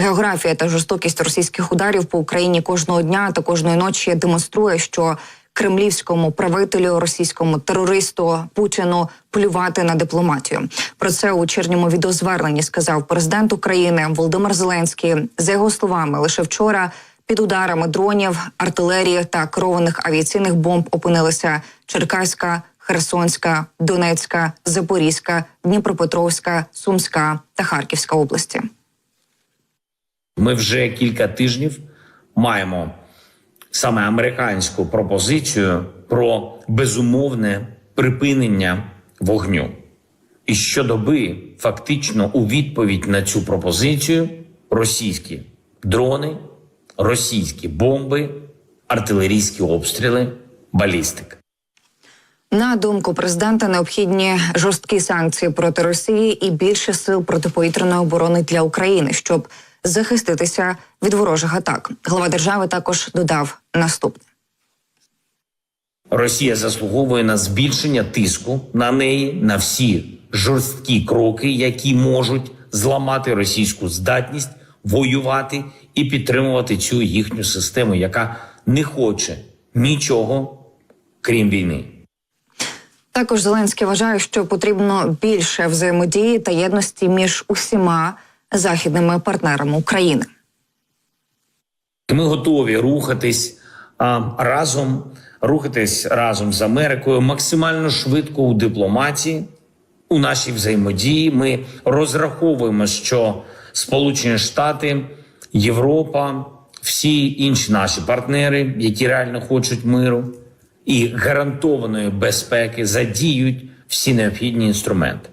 Географія та жорстокість російських ударів по Україні кожного дня та кожної ночі демонструє, що кремлівському правителю, російському терористу Путіну плювати на дипломатію. Про це у черньому відеозверненні сказав президент України Володимир Зеленський. За його словами, лише вчора під ударами дронів, артилерії та керованих авіаційних бомб опинилися Черкаська, Херсонська, Донецька, Запорізька, Дніпропетровська, Сумська та Харківська області. Ми вже кілька тижнів маємо саме американську пропозицію про безумовне припинення вогню. І щодоби, фактично, у відповідь на цю пропозицію російські дрони, російські бомби, артилерійські обстріли, балістика. На думку президента, необхідні жорсткі санкції проти Росії і більше сил протиповітряної оборони для України, щоб захиститися від ворожих атак. Глава держави також додав наступне. Росія заслуговує на збільшення тиску на неї на всі жорсткі кроки, які можуть зламати російську здатність воювати і підтримувати цю їхню систему, яка не хоче нічого крім війни. Також Зеленський вважає, що потрібно більше взаємодії та єдності між усіма західними партнерами України. Ми готові рухатись а, разом, рухатись разом з Америкою максимально швидко у дипломатії, у нашій взаємодії. Ми розраховуємо, що Сполучені Штати, Європа, всі інші наші партнери, які реально хочуть миру і гарантованої безпеки, задіють всі необхідні інструменти.